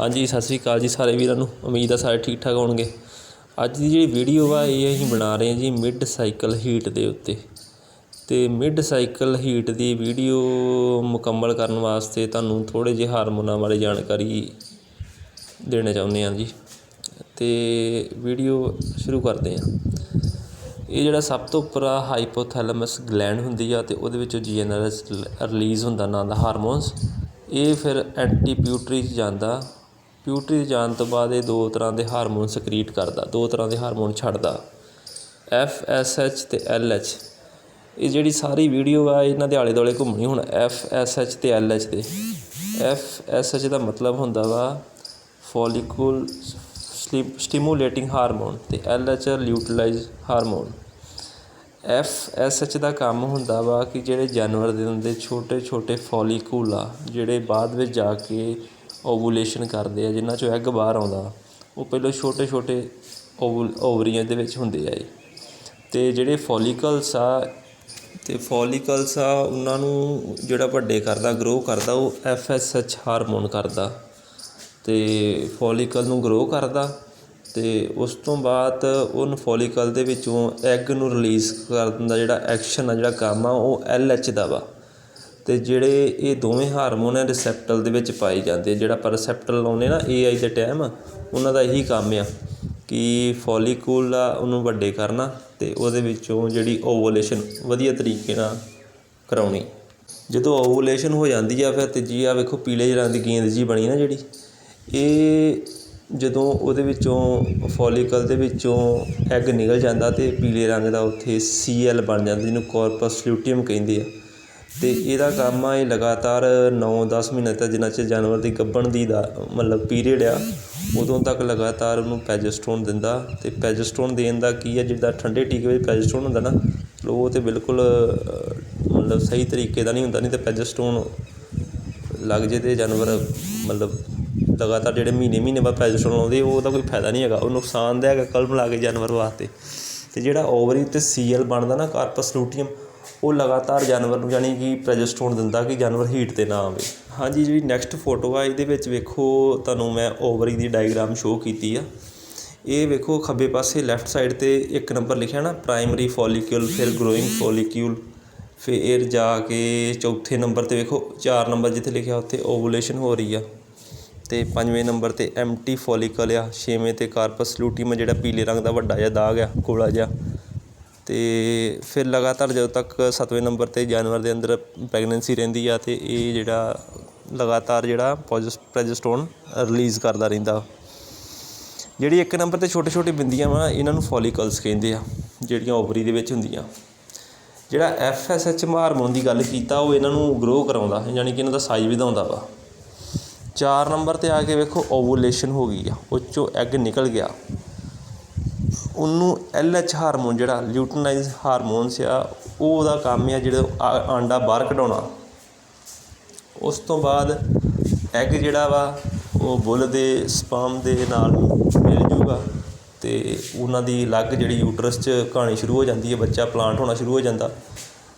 ਹਾਂਜੀ, ਸਤਿ ਸ੍ਰੀ ਅਕਾਲ ਜੀ ਸਾਰੇ ਵੀਰਾਂ ਨੂੰ। ਉਮੀਦ ਆ ਸਾਰੇ ਠੀਕ ਠਾਕ ਹੋਣਗੇ। ਅੱਜ ਦੀ ਜਿਹੜੀ ਵੀਡੀਓ ਆ, ਇਹ ਅਸੀਂ ਬਣਾ ਰਹੇ ਹਾਂ ਜੀ ਮਿਡ ਸਾਈਕਲ ਹੀਟ ਦੇ ਉੱਤੇ। ਤੇ ਮਿਡ ਸਾਈਕਲ ਹੀਟ ਦੀ ਵੀਡੀਓ ਮੁਕੰਮਲ ਕਰਨ ਵਾਸਤੇ ਤੁਹਾਨੂੰ ਥੋੜੇ ਜਿਹੇ ਹਾਰਮੋਨਾਂ ਬਾਰੇ ਜਾਣਕਾਰੀ ਦੇਣਾ ਚਾਹੁੰਦੇ ਹਾਂ ਜੀ। ਤੇ ਵੀਡੀਓ ਸ਼ੁਰੂ ਕਰਦੇ ਹਾਂ। ਇਹ ਜਿਹੜਾ ਸਭ ਤੋਂ ਉੱਪਰ ਆ ਹਾਈਪੋਥੈਲਮਸ ਗਲੈਂਡ ਹੁੰਦੀ ਆ ਤੇ ਉਹਦੇ ਵਿੱਚੋਂ ਜੀਐਨਆਰਐਸ ਰਿਲੀਜ਼ ਹੁੰਦਾ, ਨਾਂ ਦਾ ਹਾਰਮੋਨਸ ਇਹ ਫਿਰ ਐਂਟੀਪਿਊਟਰੀ 'ਚ ਜਾਂਦਾ। ਪਿਊਟਰੀ 'ਚ ਜਾਣ ਤੋਂ ਬਾਅਦ ਇਹ ਦੋ ਤਰ੍ਹਾਂ ਦੇ ਹਾਰਮੋਨ ਸਕਰੀਟ ਕਰਦਾ, ਦੋ ਤਰ੍ਹਾਂ ਦੇ ਹਾਰਮੋਨ ਛੱਡਦਾ। ਐਫ ਐਸ ਐਚ ਅਤੇ ਐਲ ਐਚ ਇਹ ਜਿਹੜੀ ਸਾਰੀ ਵੀਡੀਓ ਆ, ਇਹਨਾਂ ਦੇ ਆਲੇ ਦੁਆਲੇ ਘੁੰਮਣੀ ਹੁਣ ਐਫ ਐਸ ਐਚ ਅਤੇ ਐਲ ਐਚ ਦੇ। ਐਫ ਐਸ ਐਚ ਦਾ ਮਤਲਬ ਹੁੰਦਾ ਵਾ ਫੋਲੀਕੂਲ ਸਟਿਮੂਲੇਟਿੰਗ ਹਾਰਮੋਨ ਤੇ L H luteinizing hormone F S H ਦਾ ਕੰਮ ਹੁੰਦਾ ਵਾ ਕਿ ਜਿਹੜੇ ਜਾਨਵਰ ਦੇ ਹੁੰਦੇ ਛੋਟੇ ਛੋਟੇ ਫੋਲੀਕੂਲ ਆ, ਜਿਹੜੇ ਬਾਅਦ ਵਿੱਚ ਜਾ ਕੇ ਓਵੂਲੇਸ਼ਨ ਕਰਦੇ ਆ, ਜਿਨ੍ਹਾਂ ਚੋਂ ਐਗ ਬਾਹਰ ਆਉਂਦਾ, ਉਹ ਪਹਿਲਾਂ ਛੋਟੇ ਛੋਟੇ ਓਵਲ, ਓਵਰੀਆਂ ਦੇ ਵਿੱਚ ਹੁੰਦੇ ਆ ਇਹ। ਤੇ ਜਿਹੜੇ ਫੋਲੀਕਲਸ ਆ ਅਤੇ ਫੋਲੀਕਲਸ ਆ, ਉਹਨਾਂ ਨੂੰ ਜਿਹੜਾ ਵੱਡੇ ਕਰਦਾ ਗਰੋ ਕਰਦਾ, ਉਹ ਐਫ ਐਸ ਐਚ ਹਾਰਮੋਨ ਕਰਦਾ। ਅਤੇ ਫੋਲੀਕਲ ਨੂੰ ਗਰੋ ਕਰਦਾ ਅਤੇ ਉਸ ਤੋਂ ਬਾਅਦ ਉਹਨ ਫੋਲੀਕਲ ਦੇ ਵਿੱਚੋਂ ਐਗ ਨੂੰ ਰਿਲੀਜ਼ ਕਰਨ ਦਾ ਜਿਹੜਾ ਐਕਸ਼ਨ ਆ, ਜਿਹੜਾ ਕੰਮ ਆ, ਉਹ ਐਲ ਐਚ ਦਾ ਵਾ। ਅਤੇ ਜਿਹੜੇ ਇਹ ਦੋਵੇਂ ਹਾਰਮੋਨ ਆ ਰਿਸੈਪਟਲ ਦੇ ਵਿੱਚ ਪਾਏ ਜਾਂਦੇ ਜਿਹੜਾ ਆਪਾਂ ਰਿਸੈਪਟਲ ਲਾਉਂਦੇ ਨਾ ਏ ਆਈ ਦੇ ਟਾਈਮ, ਉਹਨਾਂ ਦਾ ਇਹੀ ਕੰਮ ਆ ਕਿ ਫੋਲੀਕੂਲ ਆ ਉਹਨੂੰ ਵੱਡੇ ਕਰਨਾ ਅਤੇ ਉਹਦੇ ਵਿੱਚੋਂ ਜਿਹੜੀ ਓਵੂਲੇਸ਼ਨ ਵਧੀਆ ਤਰੀਕੇ ਨਾਲ ਕਰਾਉਣੀ। ਜਦੋਂ ਓਵੂਲੇਸ਼ਨ ਹੋ ਜਾਂਦੀ ਆ ਫਿਰ ਤੀਜੀ ਆ ਵੇਖੋ ਪੀਲੇ ਰੰਗ ਦੀ ਗੇਂਦ ਜੀ ਬਣੀ ਨਾ ਜਿਹੜੀ, ਇਹ ਜਦੋਂ ਉਹਦੇ ਵਿੱਚੋਂ ਫੋਲੀਕਲ ਦੇ ਵਿੱਚੋਂ ਐਗ ਨਿਕਲ ਜਾਂਦਾ ਤੇ ਪੀਲੇ ਰੰਗ ਦਾ ਉੱਥੇ ਸੀਐਲ ਬਣ ਜਾਂਦਾ, ਜਿਹਨੂੰ ਕਾਰਪਸ ਲਿਊਟੀਅਮ ਕਹਿੰਦੇ ਆ। ਅਤੇ ਇਹਦਾ ਕੰਮ ਆ, ਇਹ ਲਗਾਤਾਰ ਨੌ ਦਸ ਮਹੀਨੇ ਤੱਕ ਜਿੰਨਾ ਚਿਰ ਜਾਨਵਰ ਦੀ ਗੱਭਣ ਦੀ ਦਾ, ਮਤਲਬ ਪੀਰੀਅਡ ਆ, ਉਦੋਂ ਤੱਕ ਲਗਾਤਾਰ ਉਹਨੂੰ ਪੈਜਸਟੋਨ ਦਿੰਦਾ। ਅਤੇ ਪੈਜਸਟੋਨ ਦੇਣ ਦਾ ਕੀ ਆ, ਜਿੱਦਾਂ ਠੰਡੇ ਟੀਕੇ ਵਿੱਚ ਪੈਜਸਟੋਨ ਹੁੰਦਾ ਨਾ ਉਹ ਤਾਂ ਬਿਲਕੁਲ ਮਤਲਬ ਸਹੀ ਤਰੀਕੇ ਦਾ ਨਹੀਂ ਹੁੰਦਾ, ਨਹੀਂ ਤਾਂ ਪੈਜਸਟੋਨ ਲੱਗ ਜੇ ਤੇ ਜਾਨਵਰ, ਮਤਲਬ ਲਗਾਤਾਰ ਜਿਹੜੇ ਮਹੀਨੇ ਮਹੀਨੇ ਬਾਅਦ ਪੈਜਸਟੋਨ ਲਾਉਂਦੇ ਉਹਦਾ ਕੋਈ ਫਾਇਦਾ ਨਹੀਂ ਹੈਗਾ। ਉਹ ਨੁਕਸਾਨਦਾਇਕ ਹੈਗਾ ਕਲਮ ਲਾ ਕੇ ਜਾਨਵਰ ਵਾਸਤੇ। ਤੇ ਜਿਹੜਾ ਓਵਰੀ ਤੇ ਸੀਐਲ ਬਣਦਾ ਨਾ, ਕਾਰਪਸ ਲੂਟੀਅਮ ਉਹ ਲਗਾਤਾਰ ਜਾਨਵਰ ਨੂੰ ਯਾਨੀ ਕਿ ਪ੍ਰੈਜਸਟੋਨ ਦਿੰਦਾ ਕਿ ਜਾਨਵਰ ਹੀਟ ਤੇ ਨਾ ਆਵੇ। ਹਾਂਜੀ ਜਿਹੜੀ ਨੈਕਸਟ ਫੋਟੋ ਆ, ਇਹਦੇ ਵਿੱਚ ਵੇਖੋ ਤੁਹਾਨੂੰ ਮੈਂ ਓਵਰੀ ਦੀ ਡਾਇਗਰਾਮ ਸ਼ੋਅ ਕੀਤੀ ਆ। ਇਹ ਵੇਖੋ ਖੱਬੇ ਪਾਸੇ ਲੈਫਟ ਸਾਈਡ ਤੇ ਇੱਕ ਨੰਬਰ ਲਿਖਿਆ ਨਾ ਪ੍ਰਾਇਮਰੀ ਫੋਲੀਕਿਊਲ ਫਿਰ ਗਰੋਇੰਗ ਫੋਲੀਕਿਊਲ ਫਿਰ ਜਾ ਕੇ ਚੌਥੇ ਨੰਬਰ ਤੇ ਵੇਖੋ 4 ਨੰਬਰ ਜਿੱਥੇ ਲਿਖਿਆ ਉੱਥੇ ਓਵੂਲੇਸ਼ਨ ਹੋ ਰਹੀ ਆ। ਤੇ ਪੰਜਵੇਂ ਨੰਬਰ ਤੇ ਐਮਟੀ ਫੋਲੀਕਲ ਆ, ਛੇਵੇਂ ਤੇ ਕਾਰਪਸ ਲੂਟੀਅਮ ਜਿਹੜਾ ਪੀਲੇ ਰੰਗ ਦਾ ਵੱਡਾ ਜਿਹਾ ਦਾਗ ਆ ਕੋਲਾ ਜਿਹਾ। ਅਤੇ ਫਿਰ ਲਗਾਤਾਰ ਜਦੋਂ ਤੱਕ ਸੱਤਵੇਂ ਨੰਬਰ ਤੇ ਜਾਨਵਰ ਦੇ ਅੰਦਰ ਪ੍ਰੈਗਨੈਂਸੀ ਰਹਿੰਦੀ ਆ ਅਤੇ ਇਹ ਜਿਹੜਾ ਲਗਾਤਾਰ ਜਿਹੜਾ ਪ੍ਰੈਜਸਟੋਨ ਰਿਲੀਜ਼ ਕਰਦਾ ਰਹਿੰਦਾ। ਜਿਹੜੀ ਇੱਕ ਨੰਬਰ ਤੇ ਛੋਟੇ ਛੋਟੇ ਬਿੰਦੀਆਂ ਵਾ, ਇਹਨਾਂ ਨੂੰ ਫੋਲੀਕਲਸ ਕਹਿੰਦੇ ਆ, ਜਿਹੜੀਆਂ ਓਵਰੀ ਦੇ ਵਿੱਚ ਹੁੰਦੀਆਂ। ਜਿਹੜਾ ਐਫ ਐਸ ਐਚ ਹਾਰਮੋਨ ਦੀ ਗੱਲ ਕੀਤਾ, ਉਹ ਇਹਨਾਂ ਨੂੰ ਗਰੋ ਕਰਾਉਂਦਾ, ਯਾਨੀ ਕਿ ਇਹਨਾਂ ਦਾ ਸਾਈਜ਼ ਵਧਾਉਂਦਾ ਵਾ। ਚਾਰ ਨੰਬਰ ਤੇ ਆ ਕੇ ਵੇਖੋ ਓਵੂਲੇਸ਼ਨ ਹੋ ਗਈ ਆ, ਉਹ 'ਚੋਂ ਐਗ ਨਿਕਲ ਗਿਆ। ਉਹਨੂੰ ਐੱਲ ਐਚ ਹਾਰਮੋਨ ਜਿਹੜਾ ਲਿਊਟਨਾਈਜ਼ ਹਾਰਮੋਨਸ ਆ ਉਹ ਉਹਦਾ ਕੰਮ ਆ ਜਿਹੜਾ ਆ- ਆਂਡਾ ਬਾਹਰ ਕਢਾਉਣਾ। ਉਸ ਤੋਂ ਬਾਅਦ ਐਗ ਜਿਹੜਾ ਵਾ, ਉਹ ਬੁੱਲ ਦੇ ਸਪਾਮ ਦੇ ਨਾਲ ਮਿਲ ਜੂਗਾ ਤੇ ਉਹਨਾਂ ਦੀ ਅਲੱਗ ਜਿਹੜੀ ਯੂਟਰਸ 'ਚ ਕਹਾਣੀ ਸ਼ੁਰੂ ਹੋ ਜਾਂਦੀ ਹੈ, ਬੱਚਾ ਪਲਾਂਟ ਹੋਣਾ ਸ਼ੁਰੂ ਹੋ ਜਾਂਦਾ।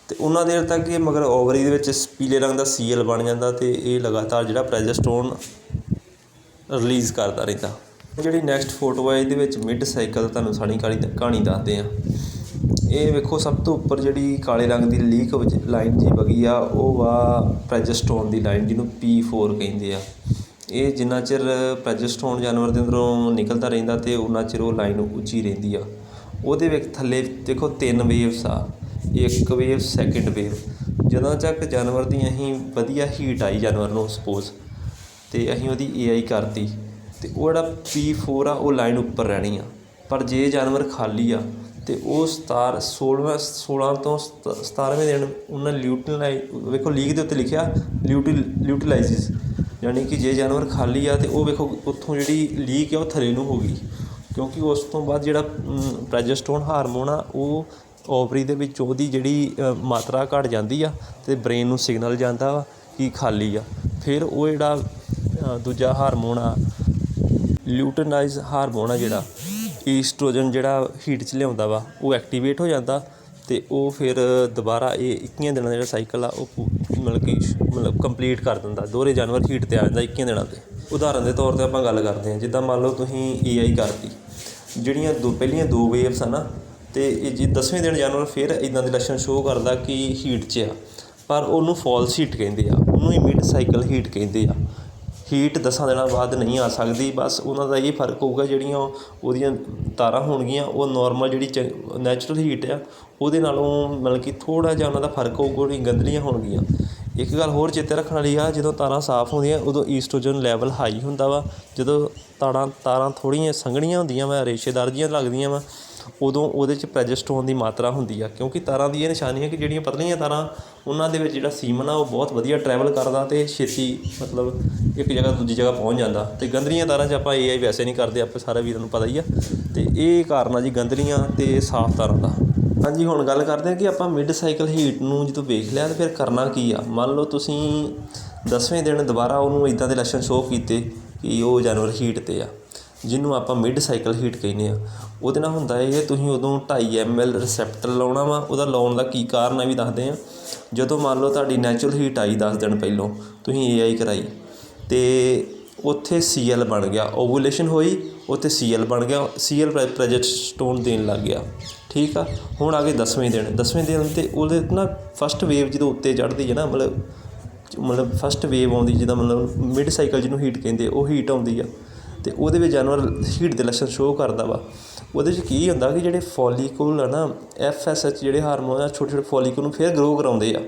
ਤੇ ਉਹਨਾਂ ਦੇਰ ਤੱਕ ਇਹ ਮਗਰ ਓਵਰੀ ਦੇ ਵਿੱਚ ਪੀਲੇ ਰੰਗ ਦਾ ਸੀਐਲ ਬਣ ਜਾਂਦਾ ਤੇ ਇਹ ਲਗਾਤਾਰ ਜਿਹੜਾ ਪ੍ਰੈਜਸਟੋਨ ਰਿਲੀਜ਼ ਕਰਦਾ ਰਹਿੰਦਾ। ਜਿਹੜੀ ਨੈਕਸਟ ਫੋਟੋ ਹੈ ਇਹਦੇ ਵਿੱਚ ਮਿਡ ਸਾਈਕਲ ਤੁਹਾਨੂੰ ਸਾਰੀ ਕਹਾਣੀ ਕਹਾਣੀ ਦੱਸਦੇ ਆ। ਇਹ ਵੇਖੋ, ਸਭ ਤੋਂ ਉੱਪਰ ਜਿਹੜੀ ਕਾਲੇ ਰੰਗ ਦੀ ਲੀਕ ਲਾਈਨ ਜੀ ਵਗੀ ਆ, ਉਹ ਆ ਪ੍ਰੈਜਸਟੋਨ ਦੀ ਲਾਈਨ ਜਿਹਨੂੰ P4 ਕਹਿੰਦੇ ਆ। ਇਹ ਜਿੰਨਾ ਚਿਰ ਪ੍ਰੈਜਸਟੋਨ ਜਾਨਵਰ ਦੇ ਅੰਦਰੋਂ ਨਿਕਲਦਾ ਰਹਿੰਦਾ ਤੇ ਉਹਨਾਂ ਚਿਰ ਉਹ ਲਾਈਨ ਉੱਚੀ ਰਹਿੰਦੀ ਆ। ਉਹਦੇ ਵਿੱਚ ਥੱਲੇ ਦੇਖੋ, ਤਿੰਨ ਵੇਵਸ ਆ। ਇੱਕ ਵੇਵ ਸੈਕਿੰਡ ਵੇਵ ਜਦੋਂ ਤੱਕ ਜਾਨਵਰ ਦੀ ਅਸੀਂ ਵਧੀਆ ਹੀਟ ਆਈ ਜਾਨਵਰ ਨੂੰ ਸਪੋਜ਼ ਤੇ ਅਸੀਂ ਉਹਦੀ ਏਆਈ ਕਰਤੀ। ਅਤੇ ਉਹ ਜਿਹੜਾ ਪੀ ਫੋਰ ਆ, ਉਹ ਲਾਈਨ ਉੱਪਰ ਰਹਿਣੀ ਆ। ਪਰ ਜੇ ਜਾਨਵਰ ਖਾਲੀ ਆ, ਤੇ ਉਹ 17 16 16 ਤੋਂ 17ਵੇਂ ਦਿਨ ਉਹਨਾਂ ਲਿਊਟਿਲਾਈ, ਵੇਖੋ ਲੀਕ ਦੇ ਉੱਤੇ ਲਿਖਿਆ, ਲਿਊਟੀ ਲਿਊਟੀਲਾਈਜਿਸ ਯਾਨੀ ਕਿ ਜੇ ਜਾਨਵਰ ਖਾਲੀ ਆ, ਤੇ ਉਹ ਵੇਖੋ ਉੱਥੋਂ ਜਿਹੜੀ ਲੀਕ ਆ, ਉਹ ਥੱਲੇ ਨੂੰ ਹੋ ਗਈ। ਕਿਉਂਕਿ ਉਸ ਤੋਂ ਬਾਅਦ ਜਿਹੜਾ ਪ੍ਰੈਜਸਟੋਨ ਹਾਰਮੋਨ ਆ, ਉਹ ਓਵਰੀ ਦੇ ਵਿੱਚ ਉਹਦੀ ਜਿਹੜੀ ਮਾਤਰਾ ਘਟ ਜਾਂਦੀ ਆ ਤੇ ਬ੍ਰੇਨ ਨੂੰ ਸਿਗਨਲ ਜਾਂਦਾ ਵਾ ਕਿ ਖਾਲੀ ਆ। ਫਿਰ ਉਹ ਜਿਹੜਾ ਦੂਜਾ ਹਾਰਮੋਨ ਆ ਲਿਊਟਨਾਈਜ਼ ਹਾਰਮੋਨ ਆ ਜਿਹੜਾ ਈਸਟ੍ਰੋਜਨ ਜਿਹੜਾ ਹੀਟ 'ਚ ਲਿਆਉਂਦਾ ਵਾ, ਉਹ ਐਕਟੀਵੇਟ ਹੋ ਜਾਂਦਾ ਅਤੇ ਉਹ ਫਿਰ ਦੁਬਾਰਾ ਇਹ 21 ਦਿਨਾਂ ਦਾ ਜਿਹੜਾ ਸਾਈਕਲ ਆ, ਉਹ ਮਤਲਬ ਕਿ ਮਤਲਬ ਕੰਪਲੀਟ ਕਰ ਦਿੰਦਾ, ਦੋਹਰੇ ਜਾਨਵਰ ਹੀਟ ਤੇ ਆ ਜਾਂਦਾ 21 ਦਿਨਾਂ ਤੇ। ਉਦਾਹਰਨ ਦੇ ਤੌਰ ਤੇ ਆਪਾਂ ਗੱਲ ਕਰਦੇ ਹਾਂ, ਜਿੱਦਾਂ ਮੰਨ ਲਓ ਤੁਸੀਂ ਏਆਈ ਕਰਤੀ, ਜਿਹੜੀਆਂ ਦੋ, ਪਹਿਲੀਆਂ ਦੋ ਵੇਵਸ ਆ ਨਾ, ਤੇ ਇਹ ਜੀ 10ਵੇਂ ਦਿਨ ਜਾਨਵਰ ਫਿਰ ਇਦਾਂ ਦੇ ਲੱਛਣ ਸ਼ੋਅ ਕਰਦਾ ਕਿ ਹੀਟ 'ਚ ਆ, ਪਰ ਉਹਨੂੰ ਫਾਲਸ ਹੀਟ ਕਹਿੰਦੇ ਆ, ਉਹਨੂੰ ਹੀ ਮਿਡ ਸਾਈਕਲ ਹੀਟ ਕਹਿੰਦੇ ਆ। ਹੀਟ ਦਸਾਂ ਦਿਨਾਂ ਬਾਅਦ ਨਹੀਂ ਆ ਸਕਦੀ। ਬਸ ਉਹਨਾਂ ਦਾ ਇਹ ਫ਼ਰਕ ਹੋਊਗਾ ਜਿਹੜੀਆਂ ਉਹਦੀਆਂ ਤਾਰਾਂ ਹੋਣਗੀਆਂ, ਉਹ ਨੋਰਮਲ ਜਿਹੜੀ ਚ ਨੈਚੁਰਲ ਹੀਟ ਆ, ਉਹਦੇ ਨਾਲੋਂ ਮਤਲਬ ਕਿ ਥੋੜ੍ਹਾ ਜਿਹਾ ਉਹਨਾਂ ਦਾ ਫ਼ਰਕ ਹੋਊਗਾ ਉਹਦੀ ਗੰਧਲੀਆਂ ਹੋਣਗੀਆਂ। ਇੱਕ ਗੱਲ ਹੋਰ ਚੇਤੇ ਰੱਖਣ ਵਾਲੀ ਆ, ਜਦੋਂ ਤਾਰਾਂ ਸਾਫ਼ ਹੁੰਦੀਆਂ, ਉਦੋਂ ਈਸਟ੍ਰੋਜਨ ਲੈਵਲ ਹਾਈ ਹੁੰਦਾ ਵਾ। ਜਦੋਂ ਤਾਰਾਂ ਤਾਰਾਂ ਥੋੜ੍ਹੀਆਂ ਸੰਘਣੀਆਂ ਹੁੰਦੀਆਂ ਵਾ, ਰੇਸ਼ੇਦਾਰ ਜਿਹੀਆਂ ਲੱਗਦੀਆਂ ਵਾ ਉਦੋਂ ਉਹਦੇ 'ਚ ਪ੍ਰੈਜਸਟੋਨ ਦੀ ਮਾਤਰਾ ਹੁੰਦੀ ਆ, ਕਿਉਂਕਿ ਤਾਰਾਂ ਦੀ ਇਹ ਨਿਸ਼ਾਨੀ ਹੈ ਕਿ ਜਿਹੜੀਆਂ ਪਤਲੀਆਂ ਤਾਰਾਂ, ਉਹਨਾਂ ਦੇ ਵਿੱਚ ਜਿਹੜਾ ਸੀਮਨ ਆ, ਉਹ ਬਹੁਤ ਵਧੀਆ ਟਰੈਵਲ ਕਰਦਾ ਅਤੇ ਛੇਤੀ ਮਤਲਬ ਇੱਕ ਜਗ੍ਹਾ ਦੂਜੀ ਜਗ੍ਹਾ ਪਹੁੰਚ ਜਾਂਦਾ। ਅਤੇ ਗੰਧਲੀਆਂ ਤਾਰਾਂ 'ਚ ਆਪਾਂ ਏਆਈ ਵੈਸੇ ਨਹੀਂ ਕਰਦੇ, ਆਪਾਂ ਸਾਰੇ ਵੀਰਾਂ ਨੂੰ ਪਤਾ ਹੀ ਆ। ਅਤੇ ਇਹ ਕਾਰਨ ਆ ਜੀ ਗੰਧਲੀਆਂ ਅਤੇ ਸਾਫ਼ ਤਾਰਾਂ ਦਾ। ਹਾਂਜੀ, ਹੁਣ ਗੱਲ ਕਰਦੇ ਹਾਂ ਕਿ ਆਪਾਂ ਮਿਡ ਸਾਈਕਲ ਹੀਟ ਨੂੰ ਜਦੋਂ ਵੇਖ ਲਿਆ ਤਾਂ ਫਿਰ ਕਰਨਾ ਕੀ ਆ? ਮੰਨ ਲਓ ਤੁਸੀਂ 10ਵੇਂ ਦਿਨ ਦੁਬਾਰਾ ਉਹਨੂੰ ਇਦਾਂ ਦੇ ਲੱਛਣ ਸ਼ੋਅ ਕੀਤੇ ਕਿ ਉਹ ਜਾਨਵਰ ਹੀਟ ਤੇ ਆ। ਜਿਹਨੂੰ ਆਪਾਂ ਮਿਡ ਸਾਈਕਲ ਹੀਟ ਕਹਿੰਦੇ ਆ। ਉਹਦੇ ਨਾਲ ਹੁੰਦਾ ਇਹ ਤੁਸੀਂ ਉਦੋਂ 2.5 ml ਰਿਸੈਪਟਰ ਲਾਉਣਾ ਵਾ, ਉਹਦਾ ਲਾਉਣ ਦਾ ਕੀ ਕਾਰਨ ਆ ਵੀ ਦੱਸਦੇ ਆ। ਜਦੋਂ ਮੰਨ ਲਓ ਤੁਹਾਡੀ ਨੈਚੁਰਲ ਹੀਟ ਆਈ 10 ਦਿਨ ਪਹਿਲੋਂ, ਤੁਸੀਂ ਏਆਈ ਕਰਾਈ, ਤੇ ਉੱਥੇ ਸੀਐਲ ਬਣ ਗਿਆ ਓਵੂਲੇਸ਼ਨ ਹੋਈ, ਉੱਥੇ ਸੀਐਲ ਬਣ ਗਿਆ ਸੀਐਲ ਪ੍ਰੋਜੈਸਟੋਨ ਦੇਣ ਲੱਗ ਗਿਆ, ਠੀਕ ਆ? ਹੁਣ ਆ ਗਏ 10ਵੇਂ ਦਿਨ 10ਵੇਂ ਦਿਨ ਤੇ ਉਹਦੇ ਨਾ ਫਸਟ ਵੇਵ ਜਦੋਂ ਉੱਤੇ ਚੜ੍ਹਦੀ ਹੈ ਨਾ, ਮਤਲਬ ਮਤਲਬ ਫਸਟ ਵੇਵ ਆਉਂਦੀ ਜਿਹਦਾ ਮਤਲਬ ਮਿਡ ਸਾਈਕਲ ਜਿਹਨੂੰ ਹੀਟ ਕਹਿੰਦੇ ਉਹ ਹੀਟ ਆਉਂਦੀ ਆ। ਅਤੇ ਉਹਦੇ ਵਿੱਚ ਜਾਨਵਰ ਹੀਟ ਦੇ ਲੱਛਣ ਸ਼ੋਅ ਕਰਦਾ ਵਾ। ਉਹਦੇ 'ਚ ਕੀ ਹੁੰਦਾ ਕਿ ਜਿਹੜੇ ਫੋਲੀਕੂਲ ਆ ਨਾ ਐਫਐਸਐਚ ਜਿਹੜੇ ਹਾਰਮੋਨ ਆ ਛੋਟੇ ਛੋਟੇ ਫੋਲੀਕੂਲ ਨੂੰ ਫਿਰ ਗਰੋ ਕਰਾਉਂਦੇ ਆ।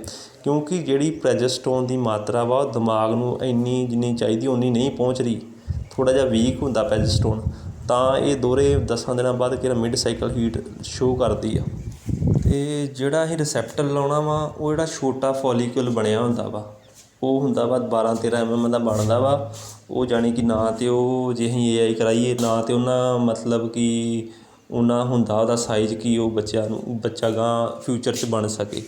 ਕਿਉਂਕਿ ਜਿਹੜੀ ਪ੍ਰੈਜਸਟੋਨ ਦੀ ਮਾਤਰਾ ਵਾ, ਉਹ ਦਿਮਾਗ ਨੂੰ ਇੰਨੀ ਜਿੰਨੀ ਚਾਹੀਦੀ ਉਨੀ ਨਹੀਂ ਪਹੁੰਚ ਰਹੀ। ਥੋੜਾ ਜਿਹਾ ਵੀਕ ਹੁੰਦਾ ਪ੍ਰੈਜਸਟੋਨ ਤਾਂ ਇਹ ਦੋਰੇ 10 ਦਿਨਾਂ ਬਾਅਦ ਕਿਹੜਾ ਮਿਡ ਸਾਈਕਲ ਹੀਟ ਸ਼ੋਅ ਕਰਦੀ ਆ। ਤੇ ਜਿਹੜਾ ਇਹ ਰਿਸੈਪਟਰ ਲਾਉਣਾ ਵਾ, ਉਹ ਜਿਹੜਾ ਛੋਟਾ ਫੋਲੀਕੂਲ ਬਣਿਆ ਹੁੰਦਾ ਵਾ ਉਹ ਹੁੰਦਾ ਵਾ 12 13 ਐਮਐਮ ਦਾ ਬਣਦਾ ਵਾ। ਉਹ ਜਾਣੀ ਕਿ ਨਾ ਤਾਂ ਉਹ ਜੇ ਅਸੀਂ ਏ ਆਈ ਕਰਾਈਏ, ਨਾ ਤਾਂ ਉਹਨਾਂ ਮਤਲਬ ਕਿ ਉਹਨਾਂ ਹੁੰਦਾ ਉਹਦਾ ਸਾਈਜ਼ ਕਿ ਉਹ ਬੱਚਿਆਂ ਨੂੰ ਬੱਚਾ ਅਗਾਂਹ ਫਿਊਚਰ 'ਚ ਬਣ ਸਕੇ।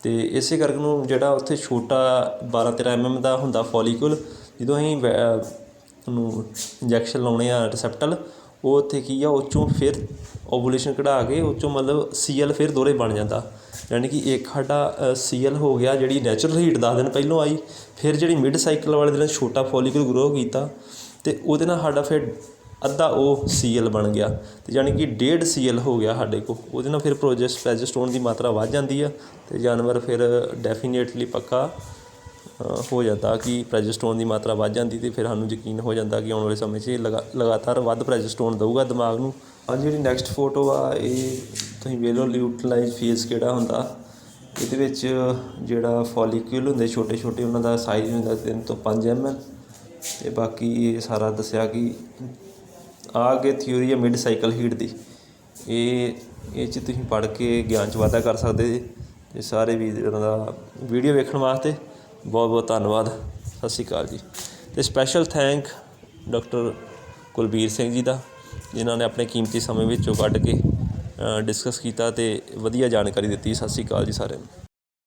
ਅਤੇ ਇਸੇ ਕਰਕੇ ਨੂੰ ਜਿਹੜਾ ਉੱਥੇ ਛੋਟਾ ਬਾਰ੍ਹਾਂ ਤੇਰ੍ਹਾਂ ਐੱਮ ਐੱਮ ਦਾ ਹੁੰਦਾ ਫੋਲੀਕੁਲ ਜਦੋਂ ਅਸੀਂ ਵੈ- ਉਹਨੂੰ ਇੰਜੈਕਸ਼ਨ ਲਾਉਣੇ ਆ ਰਿਸੈਪਟਲ ਉਹ ਉੱਥੇ ਕੀ ਆ ਉਹ 'ਚੋਂ ਫਿਰ ਓਵੂਲੇਸ਼ਨ ਕਢਾ ਕੇ ਉਹ 'ਚੋਂ ਮਤਲਬ ਸੀਐਲ ਫਿਰ ਦੋਹਰੇ ਬਣ ਜਾਂਦਾ। ਯਾਨੀ ਕਿ ਇੱਕ ਸਾਡਾ ਸੀਐਲ ਹੋ ਗਿਆ ਜਿਹੜੀ ਨੈਚੁਰਲ ਹੀਟ ਦਸ ਦਿਨ ਪਹਿਲੋਂ ਆਈ, ਫਿਰ ਜਿਹੜੀ ਮਿਡ ਸਾਈਕਲ ਵਾਲੇ ਦਿਨ ਛੋਟਾ ਫੋਲੀਕਲ ਗਰੋ ਕੀਤਾ ਅਤੇ ਉਹਦੇ ਨਾਲ ਸਾਡਾ ਫਿਰ ਅੱਧਾ ਉਹ ਸੀਐਲ ਬਣ ਗਿਆ। ਤੇ ਯਾਨੀ ਕਿ ਡੇਢ ਸੀਐਲ ਹੋ ਗਿਆ ਸਾਡੇ ਕੋਲ। ਉਹਦੇ ਨਾਲ ਫਿਰ ਪ੍ਰੋਜੈਸਟ ਪ੍ਰੈਜਸਟੋਨ ਦੀ ਮਾਤਰਾ ਵੱਧ ਜਾਂਦੀ ਆ ਤੇ ਜਾਨਵਰ ਫਿਰ ਡੈਫੀਨੇਟਲੀ ਪੱਕਾ ਹੋ ਜਾਂਦਾ ਕਿ ਪ੍ਰੈਜਸਟੋਨ ਦੀ ਮਾਤਰਾ ਵੱਧ ਜਾਂਦੀ ਅਤੇ ਫਿਰ ਸਾਨੂੰ ਯਕੀਨ ਹੋ ਜਾਂਦਾ ਕਿ ਆਉਣ ਵਾਲੇ ਸਮੇਂ 'ਚ ਇਹ ਲਗਾ, ਲਗਾਤਾਰ ਵੱਧ ਪ੍ਰੈਜਸਟੋਨ ਦਊਗਾ ਦਿਮਾਗ ਨੂੰ। ਆ ਜਿਹੜੀ ਨੈਕਸਟ ਫੋਟੋ ਆ, ਇਹ ਤੁਸੀਂ ਵੇਖ ਲਓ ਲਿਊਟਲਾਈਜ਼ ਫੇਸ ਕਿਹੜਾ ਹੁੰਦਾ। ਇਹਦੇ ਵਿੱਚ ਜਿਹੜਾ ਫੋਲੀਕਿਊਲ ਹੁੰਦੇ ਛੋਟੇ ਛੋਟੇ ਉਹਨਾਂ ਦਾ ਸਾਈਜ਼ ਹੁੰਦਾ 3 ਤੋਂ 5 ml ਤੇ ਬਾਕੀ ਇਹ ਸਾਰਾ ਦੱਸਿਆ ਕਿ ਆ ਅੱਗੇ ਥਿਊਰੀ ਹੈ ਮਿਡ ਸਾਈਕਲ ਹੀਟ ਦੀ। ਇਹ ਇਹ 'ਚ ਤੁਸੀਂ ਪੜ੍ਹ ਕੇ ਗਿਆਨ 'ਚ ਵਾਧਾ ਕਰ ਸਕਦੇ ਜੀ। ਤੇ ਸਾਰੇ ਵੀਰਾਂ ਦਾ ਵੀਡੀਓ ਵੇਖਣ ਵਾਸਤੇ। ਬਹੁਤ ਬਹੁਤ ਧੰਨਵਾਦ। ਸਤਿ ਸ਼੍ਰੀ ਅਕਾਲ ਜੀ। ਤੇ special thank doctor Kulbir Singh ji ਦਾ, ਜਿਨ੍ਹਾਂ ਨੇ ਆਪਣੇ ਕੀਮਤੀ ਸਮੇਂ ਵਿੱਚੋਂ ਕੱਢ ਕੇ ਡਿਸਕਸ ਕੀਤਾ ਤੇ ਵਧੀਆ ਜਾਣਕਾਰੀ ਦਿੱਤੀ। ਸਤਿ ਸ਼੍ਰੀ ਅਕਾਲ ਜੀ ਸਾਰਿਆਂ ਨੂੰ।